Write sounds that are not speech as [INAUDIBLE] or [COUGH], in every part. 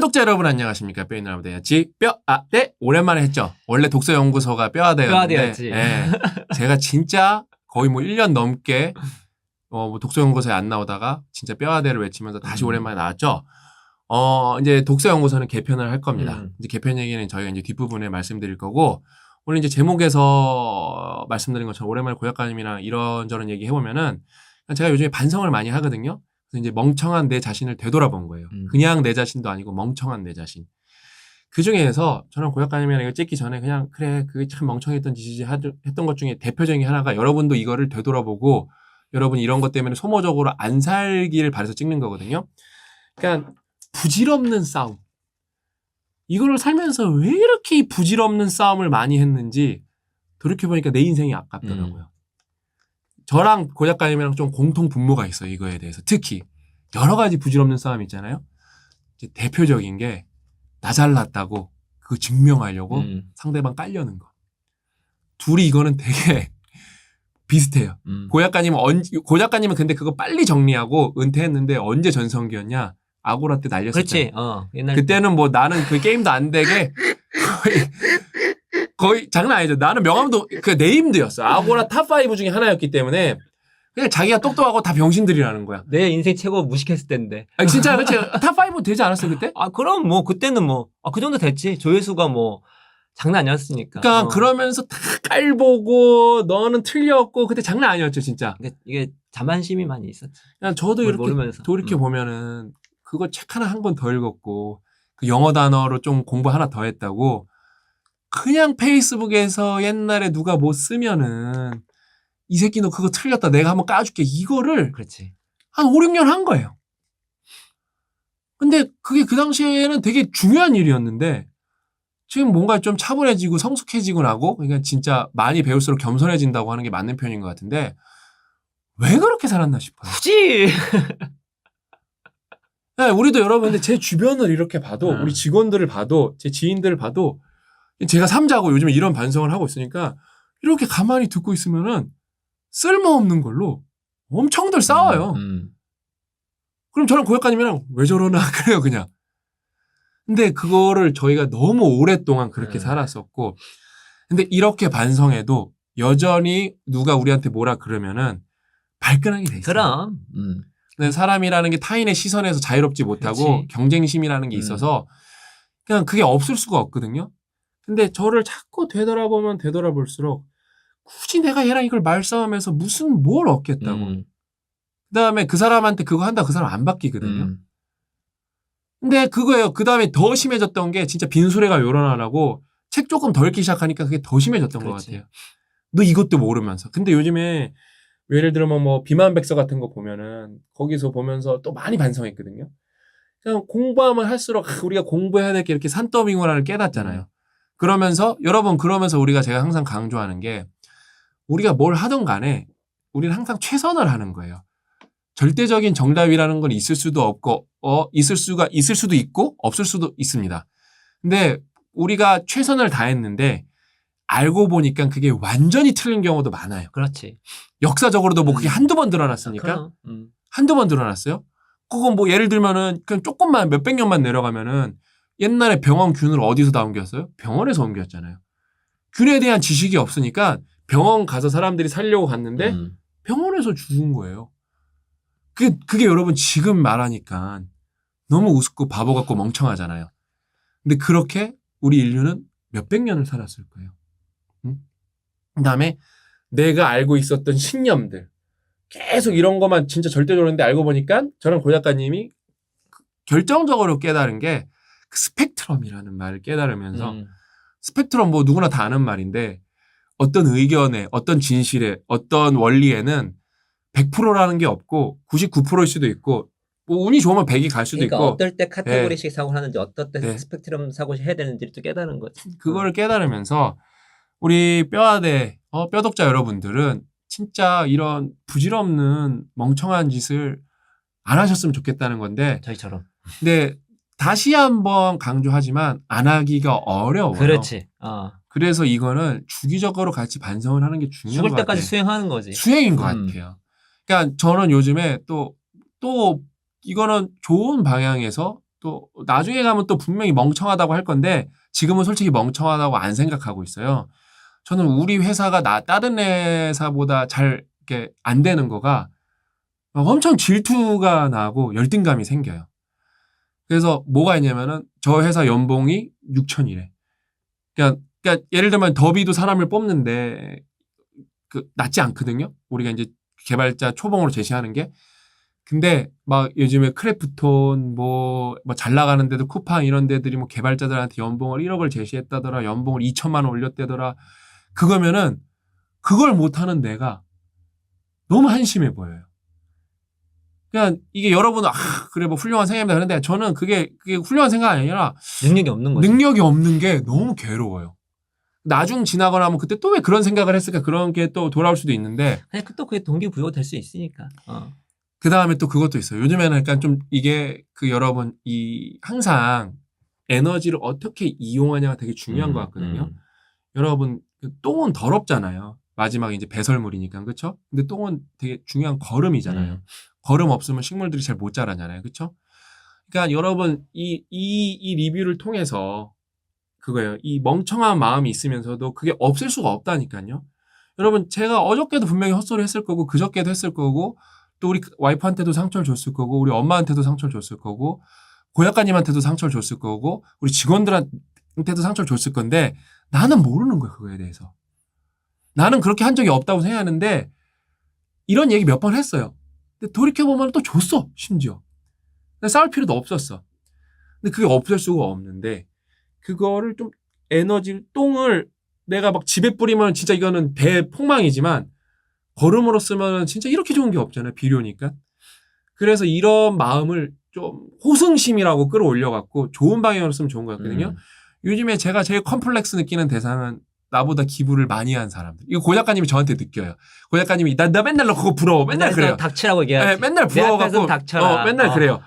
뼈독자 여러분 안녕하십니까 뼈있나보다야지 뼈아대 오랜만에 했죠 원래 독서연구소가 뼈아대였는데 뼈아대였지. 예. 제가 진짜 거의 뭐 1년 넘게 어, 뭐 독서연구소에 안 나오다가 진짜 뼈아대를 외치면서 다시 음. 오랜만에 나왔죠 어 이제 독서연구소는 개편을 할 겁니다 음. 이제 개편 얘기는 저희가 이제 뒷부분에 말씀드릴 거고 오늘 이제 제목에서 말씀드린 것처럼 오랜만에 고약가님이랑 이런저런 얘기 해보면은 제가 요즘에 반성을 많이 하거든요 그래서 이제 멍청한 내 자신을 되돌아본 거예요. 음. 그냥 내 자신도 아니고 멍청한 내 자신. 그 중에서 저는 고약가님이랑 이거 찍기 전에 그냥 그래 그게 참 멍청했던 짓이지 하- 했던 것 중에 대표적인 하나가 여러분도 이거를 되돌아보고 여러분 이런 것 때문에 소모적으로 안 살기를 바래서 찍는 거거든요. 그러니까 부질없는 싸움. 이거를 살면서 왜 이렇게 이 부질없는 싸움을 많이 했는지 돌이켜보니까 내 인생이 아깝더라고요. 저랑 고 작가님이랑 좀 공통 분모가 있어요. 이거에 대해서. 특히 여러 가지 부질없는 싸움 있잖아요. 대표적인 게 나 잘났다고 그거 증명하려고 음. 상대방 깔려는 거. 둘이 이거는 되게 [LAUGHS] 비슷해요. 음. 고 작가님은 언 고작가님은 근데 그거 빨리 정리하고 은퇴했는데 언제 전성기였냐? 아고라 때 날렸었잖아요. 그렇지. 어. 옛날 그때는 뭐 나는 그 게임도 안 되게 거의 거의 장난 아니죠. 나는 명함도 그 네임드였어. 아고라 탑5 중에 하나였기 때문에 그냥 자기가 똑똑하고 다 병신들이라는 거야. 내 인생 최고 무식했을 때인데. 아니, 진짜 그치 탑5 되지 않았어 그때? 아 그럼 뭐 그때는 뭐아그 정도 됐지. 조회수가 뭐 장난 아니었으니까. 그러니까 어. 그러면서 다 깔보고 너는 틀렸고 그때 장난 아니었죠 진짜. 이게, 이게 자만심이 많이 있었지. 그냥 저도 뭘 이렇게 모르면서. 돌이켜 음. 보면은 그거 책 하나 한 권 더 읽었고 그 영어 단어로 좀 공부 하나 더 했다고 그냥 페이스북에서 옛날에 누가 뭐 쓰면은 이 새끼 너 그거 틀렸다 내가 한번 까줄게 이거를 그렇지. 한 5, 6년 한 거예요. 근데 그게 그 당시에는 되게 중요한 일이었는데 지금 뭔가 좀 차분해지고 성숙해지고 나고 그러니까 진짜 많이 배울수록 겸손해진다고 하는 게 맞는 표현인 것 같은데 왜 그렇게 살았나 싶어요. 굳이. 네, 우리도 여러분, 근데 제 주변을 이렇게 봐도, 음. 우리 직원들을 봐도, 제 지인들을 봐도, 제가 삼자고 요즘 이런 반성을 하고 있으니까, 이렇게 가만히 듣고 있으면은, 쓸모없는 걸로 엄청들 싸워요. 음. 그럼 저랑 고약가님이랑 왜 저러나, [LAUGHS] 그래요, 그냥. 근데 그거를 저희가 너무 오랫동안 그렇게 음. 살았었고, 근데 이렇게 반성해도 여전히 누가 우리한테 뭐라 그러면은, 발끈하게 돼 있어요. 그럼. 음. 근데 사람이라는 게 타인의 시선에서 자유롭지 못하고 그렇지. 경쟁심이라는 게 음. 있어서 그냥 그게 없을 수가 없거든요. 근데 저를 자꾸 되돌아보면 되돌아볼수록 굳이 내가 얘랑 이걸 말싸움해서 무슨 뭘 얻겠다고. 음. 그 다음에 그 사람한테 그거 한다 그 사람 안 바뀌거든요. 음. 근데 그거예요. 그 다음에 더 심해졌던 게 진짜 빈수레가 요란하라고 책 조금 더 읽기 시작하니까 그게 더 심해졌던 것 그렇지. 같아요. 너 이것도 모르면서. 근데 요즘에 예를 들면 뭐 비만백서 같은 거 보면은 거기서 보면서 또 많이 반성했거든요. 그냥 공부하면 할수록 아, 우리가 공부해야 될 게 이렇게 산더미구나를 깨닫잖아요. 그러면서 여러분 그러면서 우리가 제가 항상 강조하는 게 우리가 뭘 하든 간에 우리는 항상 최선을 하는 거예요. 절대적인 정답이라는 건 있을 수도 없고 어 있을 수가 있을 수도 있고 없을 수도 있습니다. 근데 우리가 최선을 다했는데 알고 보니까 그게 완전히 틀린 경우도 많아요. 그렇지. 역사적으로도 뭐 그게 음. 한두 번 드러났으니까. 음. 한두 번 드러났어요. 그건 뭐 예를 들면은 그냥 조금만 몇백 년만 내려가면은 옛날에 병원 균을 어디서 다 옮겼어요? 병원에서 옮겼잖아요. 균에 대한 지식이 없으니까 병원 가서 사람들이 살려고 갔는데 음. 병원에서 죽은 거예요. 그게, 그게 여러분 지금 말하니까 너무 우습고 바보 같고 멍청하잖아요. 근데 그렇게 우리 인류는 몇백 년을 살았을 거예요. 그 다음에 내가 알고 있었던 신념들. 계속 이런 것만 진짜 절대적으로인데 알고 보니까 저랑 고 작가님이 그 결정적으로 깨달은 게 그 스펙트럼이라는 말을 깨달으면서 음. 스펙트럼 뭐 누구나 다 아는 말인데 어떤 의견에 어떤 진실에 어떤 원리에는 100%라는 게 없고 99%일 수도 있고 뭐 운이 좋으면 100이 갈 수도 그러니까 있고 어떨 때 카테고리식 사고를 하는지 어떨 때 네. 스펙트럼 사고 해야 되는지를 또 깨달은 거지. 그거를 깨달으면서 우리 뼈아대 어, 뼈독자 여러분들은 진짜 이런 부질없는 멍청한 짓을 안 하셨으면 좋겠다는 건데 저희처럼. 근데 다시 한번 강조하지만 안 하기가 어려워요. 그렇지. 어. 그래서 이거는 주기적으로 같이 반성을 하는 게 중요한 죽을 것 때까지 같아요. 수행하는 거지. 수행인 것 음. 같아요. 그러니까 저는 요즘에 또, 또 이거는 좋은 방향에서 또 나중에 가면 또 분명히 멍청하다고 할 건데 지금은 솔직히 멍청하다고 안 생각하고 있어요. 저는 우리 회사가 나 다른 회사보다 잘 이렇게 안 되는 거가 막 엄청 질투가 나고 열등감이 생겨요. 그래서 뭐가 있냐면은 저 회사 연봉이 6천이래. 그러니까, 그러니까 예를 들면 더비도 사람을 뽑는데 그 낮지 않거든요. 우리가 이제 개발자 초봉으로 제시하는 게. 근데 막 요즘에 크래프톤 뭐 잘 나가는 데도 쿠팡 이런 데들이 뭐 개발자들한테 연봉을 1억을 제시했다더라. 연봉을 2천만 원 올렸대더라. 그거면은 그걸 못 하는 내가 너무 한심해 보여요. 그냥 이게 여러분은 아 그래 뭐 훌륭한 생각입니다. 그런데 저는 그게 그게 훌륭한 생각이 아니라 능력이 없는 거지. 능력이 없는 게 너무 괴로워요. 나중 지나거나 하면 그때 또 왜 그런 생각을 했을까 그런 게 또 돌아올 수도 있는데 아니 그또 그게 동기부여가 될수 있으니까. 어. 그 다음에 또 그것도 있어요. 요즘에는 약간 좀 이게 그 여러분 이 항상 에너지를 어떻게 이용하냐가 되게 중요한 음, 것 같거든요. 음. 여러분 그 똥은 더럽잖아요. 마지막에 이제 배설물이니까 그렇죠? 근데 똥은 되게 중요한 거름이잖아요. 음. 거름 없으면 식물들이 잘 못 자라잖아요. 그렇죠? 그러니까 여러분 이, 이, 이 리뷰를 통해서 그거예요. 이 멍청한 마음이 있으면서도 그게 없을 수가 없다니까요. 여러분 제가 어저께도 분명히 헛소리 했을 거고 그저께도 했을 거고 또 우리 와이프한테도 상처를 줬을 거고 우리 엄마한테도 상처를 줬을 거고 고약가님한테도 상처를 줬을 거고 우리 직원들한테도 상처를 줬을 건데 나는 모르는 거야 그거에 대해서. 나는 그렇게 한 적이 없다고 생각하는데 이런 얘기 몇 번 했어요. 근데 돌이켜보면 또 줬어, 심지어. 근데 싸울 필요도 없었어. 근데 그게 없을 수가 없는데, 그거를 좀 에너지, 똥을 내가 막 집에 뿌리면 진짜 이거는 대폭망이지만, 걸음으로 쓰면 진짜 이렇게 좋은 게 없잖아요. 비료니까. 그래서 이런 마음을 좀 호승심이라고 끌어올려 갖고 좋은 방향으로 쓰면 좋은 것 같거든요. 음. 요즘에 제가 제일 컴플렉스 느끼는 대상은 나보다 기부를 많이 한 사람들. 이거 고 작가님이 저한테 느껴요. 고 작가님이 나, 나 맨날 너 그거 부러워. 맨날 그래요. 닥치라고 얘기하지. 네, 맨날 부러워갖고 닥쳐라. 어, 맨날 어. 그래요.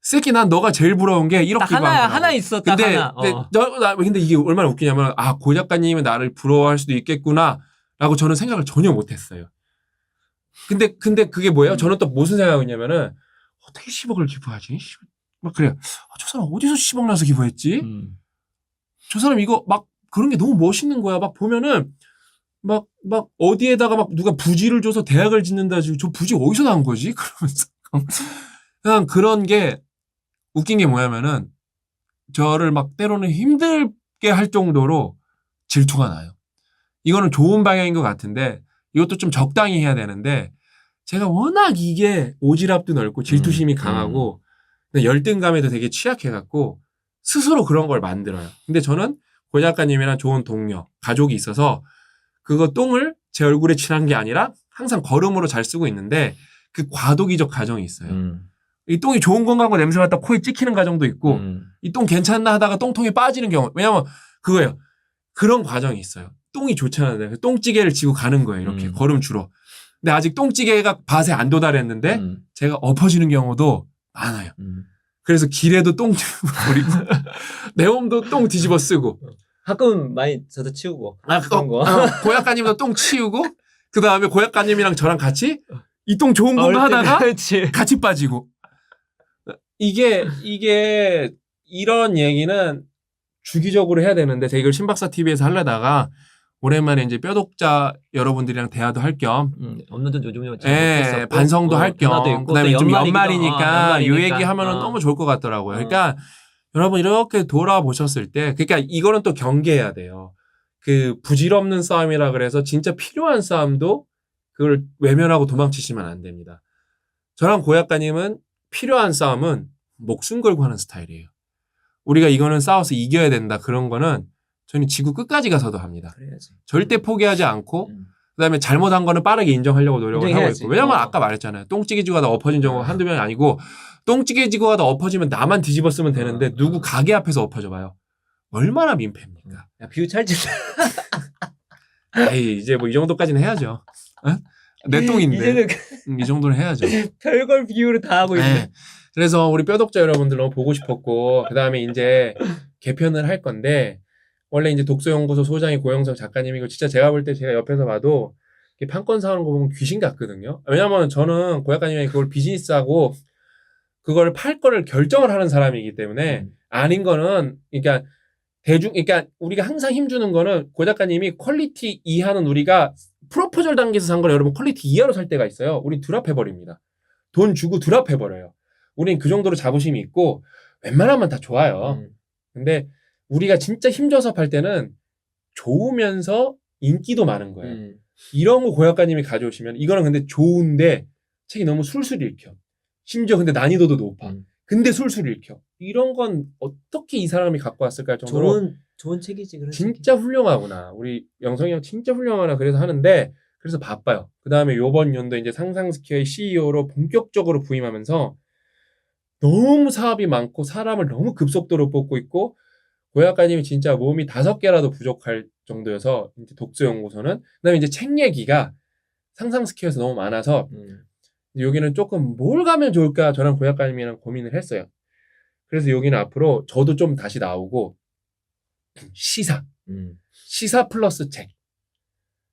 새끼 난 너가 제일 부러운 게 이렇게 딱 하나. 하나 있어. 딱 근데 하나. 근데, 어. 저, 나, 근데 이게 얼마나 웃기냐면 아고 작가님은 나를 부러워할 수도 있겠구나라고 저는 생각을 전혀 못했어요. 근데 근데 그게 뭐예요? 저는 또 무슨 생각이냐면은 어떻게 10억을 기부하지? 씨, 막 그래요. 아, 저 사람 어디서 10억 나서 기부했지? 음. 저 사람 이거 막 그런 게 너무 멋있는 거야. 막 보면은 막, 막 어디에다가 막 누가 부지를 줘서 대학을 짓는다. 지금 저 부지 어디서 나온 거지? [LAUGHS] 그러면서. 그냥 그런 게 웃긴 게 뭐냐면은 저를 막 때로는 힘들게 할 정도로 질투가 나요. 이거는 좋은 방향인 것 같은데 이것도 좀 적당히 해야 되는데 제가 워낙 이게 오지랖도 넓고 질투심이 음, 강하고 열등감에도 되게 취약해갖고 스스로 그런 걸 만들어요. 근데 저는 고 작가님이랑 좋은 동료, 가족이 있어서 그거 똥을 제 얼굴에 칠한 게 아니라 항상 걸음으로 잘 쓰고 있는데 그 과도기적 과정이 있어요. 음. 이 똥이 좋은 건가고 냄새 맡다 코에 찍히는 과정도 있고 음. 이똥 괜찮나 하다가 똥통에 빠지는 경우 왜냐면 그거예요. 그런 과정이 있어요. 똥이 좋잖아요. 똥찌개를 지고 가는 거예요. 이렇게 음. 걸음 주로. 근데 아직 똥찌개가 밭에 안 도달했는데 음. 제가 엎어지는 경우도 많아요. 음. 그래서 길에도 똥 [LAUGHS] 버리고 내 몸도 똥 뒤집어 쓰고 가끔 많이 저도 치우고. 아, 그런 거. 어, 고약가님도 똥 치우고 그 다음에 고약가님이랑 저랑 같이 이 똥 좋은 건가 하다가 그렇지. 같이 빠지고 이게 이게 이런 얘기는 주기적으로 해야 되는데 제가 이걸 신박사 TV에서 하려다가 오랜만에 이제 뼈독자 여러분들이랑 대화도 할겸 음, 업로드 요즘 좀 예, 반성도 할 겸, 그다음에 좀 연말이니까 이 얘기 하면은 너무 좋을 것 같더라고요. 어. 그러니까 여러분 이렇게 돌아보셨을 때, 그러니까 이거는 또 경계해야 돼요. 그 부질없는 싸움이라 그래서 진짜 필요한 싸움도 그걸 외면하고 도망치시면 안 됩니다. 저랑 고약가님은 필요한 싸움은 목숨 걸고 하는 스타일이에요. 우리가 이거는 싸워서 이겨야 된다 그런 거는 저는 지구 끝까지 가서도 합니다. 그래야지. 절대 포기하지 않고 음. 그다음에 잘못한 거는 빠르게 인정하려고 노력을 하고. 있고 왜냐면 어. 아까 말했잖아요 똥찌개 지고 가다 엎어진 경우가 한두 명이 아니고 똥찌개 지고 가다 엎어지면 나만 뒤집어 쓰면 되는데 어. 누구 가게 앞에서 엎어져 봐요 얼마나 민폐입니까 야 비유 찰진. 에이 이제 뭐 이 정도까지는 해야죠 어? 내 똥인데 이제는 음, 이 정도는 해야죠 [LAUGHS] 별걸 비유를 다 하고 있네. 네. 그래서 우리 뼈독자 여러분들 너무 보고 싶었고 그다음에 이제 개편을 할 건데 원래 이제 독서연구소 소장이 고영석 작가님이고 진짜 제가 볼 때 제가 옆에서 봐도 판권 사오는 거 보면 귀신 같거든요. 왜냐면 저는 고 작가님이 그걸 비즈니스하고 그걸 팔 거를 결정을 하는 사람이기 때문에 음. 아닌 거는 그러니까 대중 그러니까 우리가 항상 힘주는 거는 고 작가님이 퀄리티 이하는 우리가 프로포절 단계에서 산 걸 여러분 퀄리티 이하로 살 때가 있어요. 우리 드랍해 버립니다. 돈 주고 드랍해 버려요. 우린 그 정도로 자부심이 있고 웬만하면 다 좋아요. 음. 근데 우리가 진짜 힘줘서 팔 때는 좋으면서 인기도 많은 거예요. 음. 이런 거 고약가님이 가져오시면 이거는 근데 좋은데 책이 너무 술술 읽혀. 심지어 근데 난이도도 높아. 음. 근데 술술 읽혀. 이런 건 어떻게 이 사람이 갖고 왔을까 할 정도로 좋은 좋은 책이지 그런 책이. 진짜 훌륭하구나. 우리 영성이 형 진짜 훌륭하나 그래서 하는데 그래서 바빠요. 그 다음에 요번 연도 이제 상상스퀘어의 CEO로 본격적으로 부임하면서 너무 사업이 많고 사람을 너무 급속도로 뽑고 있고 고약가님이 진짜 몸이 다섯 개라도 부족할 정도여서 이제 독서 연구소는 그다음에 이제 책 얘기가 상상 스퀘어에서 너무 많아서 음. 여기는 조금 뭘 가면 좋을까 저랑 고약가님이랑 고민을 했어요. 그래서 여기는 앞으로 저도 좀 다시 나오고 시사 음. 시사 플러스 책.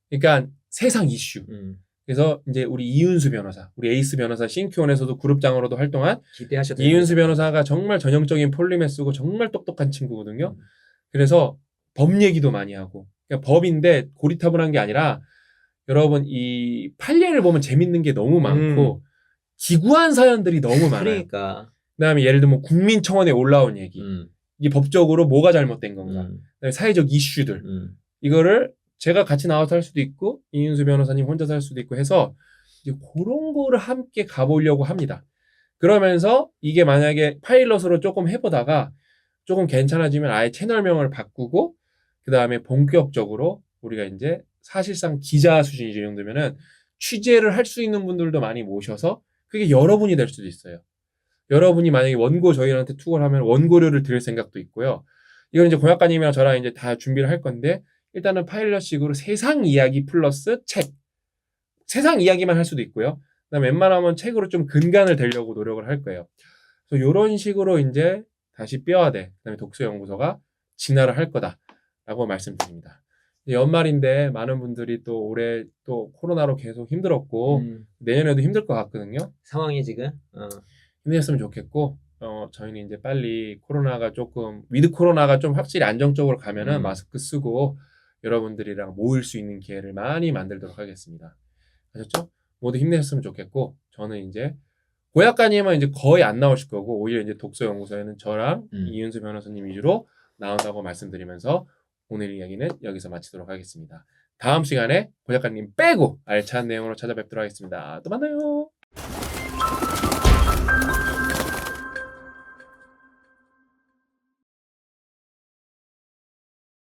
그러니까 세상 이슈. 음. 그래서 이제 우리 이윤수 변호사, 우리 에이스 변호사 싱크온에서도 그룹장으로도 활동한 기대하셔도 이윤수. 변호사가 정말 전형적인 폴리메 쓰고 정말 똑똑한 친구거든요. 음. 그래서 법 얘기도 많이 하고 그러니까 법인데 고리타분한 게 아니라 여러분 이 판례를 보면 재밌는 게 너무 많고 기구한 사연들이 너무 많아요. 그러니까. 그다음에 예를 들면 국민청원에 올라온 얘기, 음. 이게 법적으로 뭐가 잘못된 건가, 음. 그다음에 사회적 이슈들 음. 이거를 제가 같이 나와서 할 수도 있고 이윤수 변호사님 혼자서 할 수도 있고 해서 이제 그런 거를 함께 가보려고 합니다. 그러면서 이게 만약에 파일럿으로 조금 해보다가 조금 괜찮아지면 아예 채널명을 바꾸고 그 다음에 본격적으로 우리가 이제 사실상 기자 수준이죠 이 정도면은 취재를 할 수 있는 분들도 많이 모셔서 그게 여러분이 될 수도 있어요. 여러분이 만약에 원고 저희한테 투고를 하면 원고료를 드릴 생각도 있고요. 이건 이제 고약가님이랑 저랑 이제 다 준비를 할 건데 일단은 파일럿식으로 세상 이야기 플러스 책. 세상 이야기만 할 수도 있고요. 그다음에 웬만하면 책으로 좀 근간을 대려고 노력을 할 거예요. 그래서 이런 식으로 이제 다시 뼈아대, 그다음에 독서연구소가 진화를 할 거다라고 말씀드립니다. 연말인데 많은 분들이 또 올해 또 코로나로 계속 힘들었고 음. 내년에도 힘들 것 같거든요. 상황이 지금 어. 힘냈으면 좋겠고 어 저희는 이제 빨리 코로나가 조금 위드 코로나가 좀 확실히 안정적으로 가면은 음. 마스크 쓰고 여러분들이랑 모일 수 있는 기회를 많이 만들도록 하겠습니다. 아셨죠? 모두 힘내셨으면 좋겠고 저는 이제 고약가님은 이제 거의 안 나오실 거고 오히려 이제 독서연구소에는 저랑 음. 이윤수 변호사님 위주로 나온다고 말씀드리면서 오늘 이야기는 여기서 마치도록 하겠습니다. 다음 시간에 고작가님 빼고 알찬 내용으로 찾아뵙도록 하겠습니다. 또 만나요.